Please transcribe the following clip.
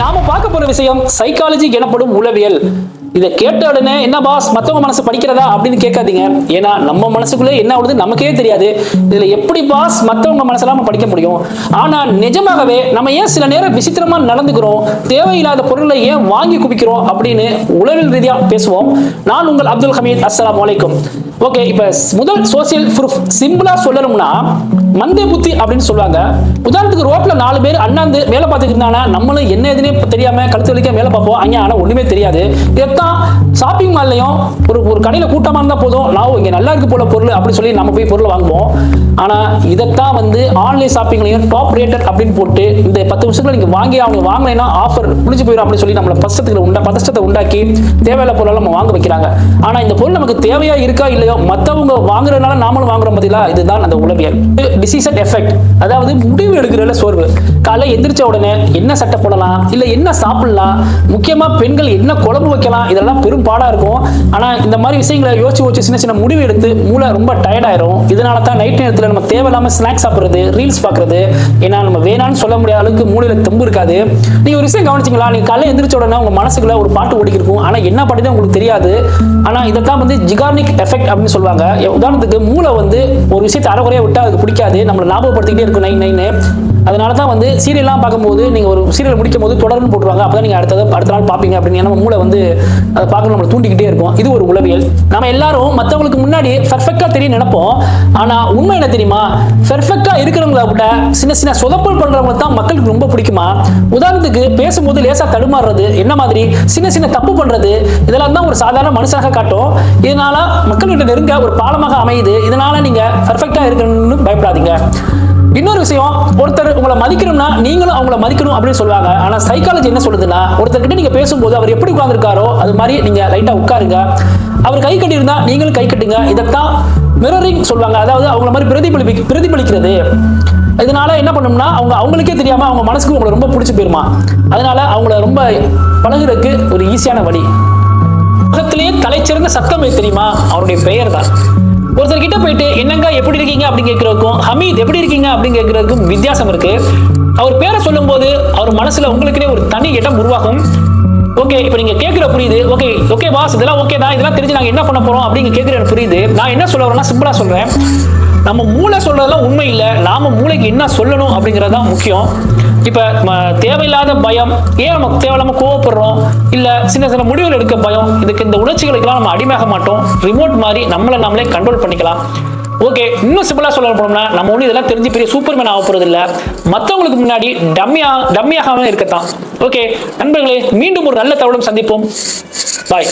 நாம பார்க்க போற விஷயம் சைக்காலஜி எனப்படும் உளவியல். இதை கேட்ட உடனே என்ன பாஸ் மத்தவங்க மனசு படிக்கிறதா? அப்படின்னு கேட்காதீங்க. ஏன்னா நம்ம மனசுக்குள்ளே என்ன ஆகுது நமக்கே தெரியாது. இதுல எப்படி பாஸ் மத்தவங்க மனசெல்லாம் நம்ம படிக்க முடியும்? ஆனா நிஜமாகவே நம்ம ஏன் சில நேரம் விசித்திரமா நடந்துக்கிறோம்? தேவையில்லாத பொருளை ஏன் வாங்கி குவிக்கிறோம்? அப்படின்னு உளவியல் ரீதியா பேசுவோம். நான் உங்கள் அப்துல் ஹமீத். அஸ்லாம் வலைக்கும் ஓகே இப்ப முதல் சோசியல் ப்ரூஃப் சிம்பிளா சொல்லணும்னா மந்தே புத்தி அப்படின்னு சொல்லுவாங்க. உதாரணத்துக்கு ரோட்ல நாலு பேர் அண்ணாந்து வேலை பார்த்துட்டு இருந்தாங்கன்னா நம்மளும் என்ன எதுனே தெரியாம கழுத்து வலிக்க வேலை பார்ப்போம். அங்கே ஆனால் ஒண்ணுமே தெரியாது. இதைத்தான் ஷாப்பிங் மால்லையும் ஒரு ஒரு கடையில கூட்டமா இருந்தா போதும். நான் இங்க நல்லா இருக்கு போல பொருள் அப்படின்னு சொல்லி நம்ம போய் பொருள் வாங்குவோம். ஆனா இதைத்தான் வந்து ஆன்லைன் ஷாப்பிங்லையும் டாப் ரேட்டட் அப்படின்னு போட்டு இந்த பத்து வருஷத்துல நீங்க வாங்கி அவங்க வாங்கினா ஆஃபர் முடிஞ்சு போயிடும் அப்படின்னு சொல்லி நம்மள பதஷ்டத்துக்கு உண்டா பதஷ்டத்தை உண்டாக்கி தேவையில்ல பொருளை நம்ம வாங்க வைக்கிறாங்க. ஆனா இந்த பொருள் நமக்கு தேவையா இருக்கா இல்லையோ மத்தவங்க வாங்குறதுனால நாமளும் வாங்குறோம் பதிலா இதுதான் அந்த உளவியல். டிசிஷன் எஃபெக்ட் அதாவது முடிவு எடுக்கிறதுல சோர்வு. காலை எந்திரிச்ச உடனே என்ன சட்டை போடலாம்? இல்ல என்ன சாப்பிடலாம்? முக்கியமா பெண்கள் என்ன குழம்பு வைக்கலாம்? இதெல்லாம் பெரும் பாடா இருக்கும். ஆனா இந்த மாதிரி விஷயங்களை யோசிச்சு யோசிச்சு சின்ன சின்ன முடிவு எடுத்து மூளை ரொம்ப டயர்டாயிரும் இதனால தான் நைட் நேரத்தில் நம்ம தேவையில்லாம ஸ்நாக்ஸ் சாப்பிடுறது ரீல்ஸ் பாக்குறது ஏன்னா நம்ம வேணாம்னு சொல்ல முடியாத அளவுக்கு மூளையில தெம்பு இருக்காது. நீங்க ஒரு விஷயம் கவனிச்சிங்களா? நீங்க காலையில் எந்திரிச்ச உடனே உங்க மனசுக்குள்ள ஒரு பாட்டு ஓடிக்கிட்டு இருக்கும் ஆனா என்ன பாட்டு தான் உங்களுக்கு தெரியாது. ஆனா இதைத்தான் வந்து ஜிகார்னிக் எஃபெக்ட் அப்படின்னு சொல்லுவாங்க. உதாரணத்துக்கு மூளை வந்து ஒரு விஷயத்தை அறகுறையா விட்டா அதுக்கு பிடிக்காது. நம்மளை ஞாபகப்படுத்திக்கிட்டே இருக்கும் நைன் நைன்னு அதனால தான் வந்து சீரியல்லாம் பார்க்கும்போது நீங்கள் ஒரு சீரியல் முடிக்கும் போது தொடர்ந்து போட்டுருவாங்க. அப்பதான் நீங்க அடுத்தது அடுத்த நாள் பார்ப்பீங்க அப்படின்னு. நம்ம மூளை வந்து அதை பார்க்க நம்மளை தூண்டிக்கிட்டே இருக்கும். இது ஒரு உளவியல். நம்ம எல்லாரும் மற்றவங்களுக்கு முன்னாடி பெர்ஃபெக்டா தெரியும் நினைப்போம். ஆனால் உண்மை என்ன தெரியுமா? பெர்ஃபெக்டா இருக்கிறவங்கள விட சின்ன சின்ன சொதப்பல் பண்றவங்க தான் மக்களுக்கு ரொம்ப பிடிக்குமா? உதாரணத்துக்கு பேசும்போது லேசாக தடுமாறுறது என்ன மாதிரி? சின்ன சின்ன தப்பு பண்ணுறது இதெல்லாம் தான் ஒரு சாதாரண மனுஷனாக காட்டும். இதனால மக்கள்கிட்ட நெருங்க ஒரு பாலமாக அமையுது. இதனால நீங்க பெர்ஃபெக்டா இருக்கணும்னு பயப்படாதீங்க. இன்னொரு விஷயம் ஒருத்தர் உங்களை மதிக்கணும்னா நீங்களும் அவங்கள மதிக்கணும் அப்படின்னு சொல்லுவாங்க. ஆனா சைக்காலஜி என்ன சொல்லுதுன்னா ஒருத்தர்கிட்ட நீங்க பேசும்போது அவர் எப்படி உட்கார்ந்துருக்காரோ அது மாதிரி நீங்க லைட்டா உட்காருங்க. அவர் கை கட்டியிருந்தா நீங்களும் கை கட்டுங்க. இதைத்தான் மிரரிங் சொல்லுவாங்க. அதாவது அவங்கள மாதிரி பிரதிபலி பிரதிபலிக்கிறது. இதனால என்ன பண்ணும்னா அவங்க அவங்களுக்கே தெரியாம அவங்க மனசுக்கு உங்களை ரொம்ப பிடிச்சி போயிருமா. அதனால அவங்கள ரொம்ப பழகுறதுக்கு ஒரு ஈஸியான வழி. உலகத்திலேயே தலைச்சிறந்த சத்தம் தெரியுமா? அவருடைய பெயர் தான் ஒருத்தர் கிட்ட போயிட்டு என்னங்க எப்படி இருக்கீங்க? அப்படின்னு கேட்கறதுக்கும் ஹமீத் எப்படி இருக்கீங்க? அப்படின்னு கேட்கறதுக்கும் வித்தியாசம் இருக்கு. அவர் பேரை சொல்லும் போது அவர் மனசுல உங்களுக்குனே ஒரு தனி இடம் உருவாகும். ஓகே இப்போ நீங்க கேட்குற புரியுது. ஓகே ஓகே பாஸ் இதெல்லாம் ஓகே தான். இதெல்லாம் தெரிஞ்சு நாங்க என்ன பண்ண போறோம் அப்படிங்க கேட்குற எனக்கு புரியுது. நான் என்ன சொல்ல வரேன்னா சிம்பிளா சொல்றேன். நம்ம மூளை சொல்றதெல்லாம் உண்மை இல்லை. நாம மூளைக்கு என்ன சொல்லணும் அப்படிங்கிறது தான் முக்கியம். இப்போ தேவையில்லாத பயம். ஏன் நம்ம தேவையில்லாம கோவப்படுறோம்? இல்ல சின்ன சின்ன முடிவுகள் எடுக்க பயம். இதுக்கு இந்த உணர்ச்சிகளுக்கெல்லாம் நம்ம அடிமையாக மாட்டோம். ரிமோட் மாதிரி நம்மளை நம்மளே கண்ட்ரோல் பண்ணிக்கலாம். ஓகே இன்னும் சிம்பிளாக சொல்ல போனோம்னா நம்ம ஒன்றும் இதெல்லாம் தெரிஞ்சு பெரிய சூப்பர்மேன் ஆக போகிறது இல்லை மற்றவங்களுக்கு முன்னாடி டம்மியா டம்மியாகவே இருக்கத்தான். ஓகே நண்பர்களே மீண்டும் ஒரு நல்ல தகவலும் சந்திப்போம். பாய்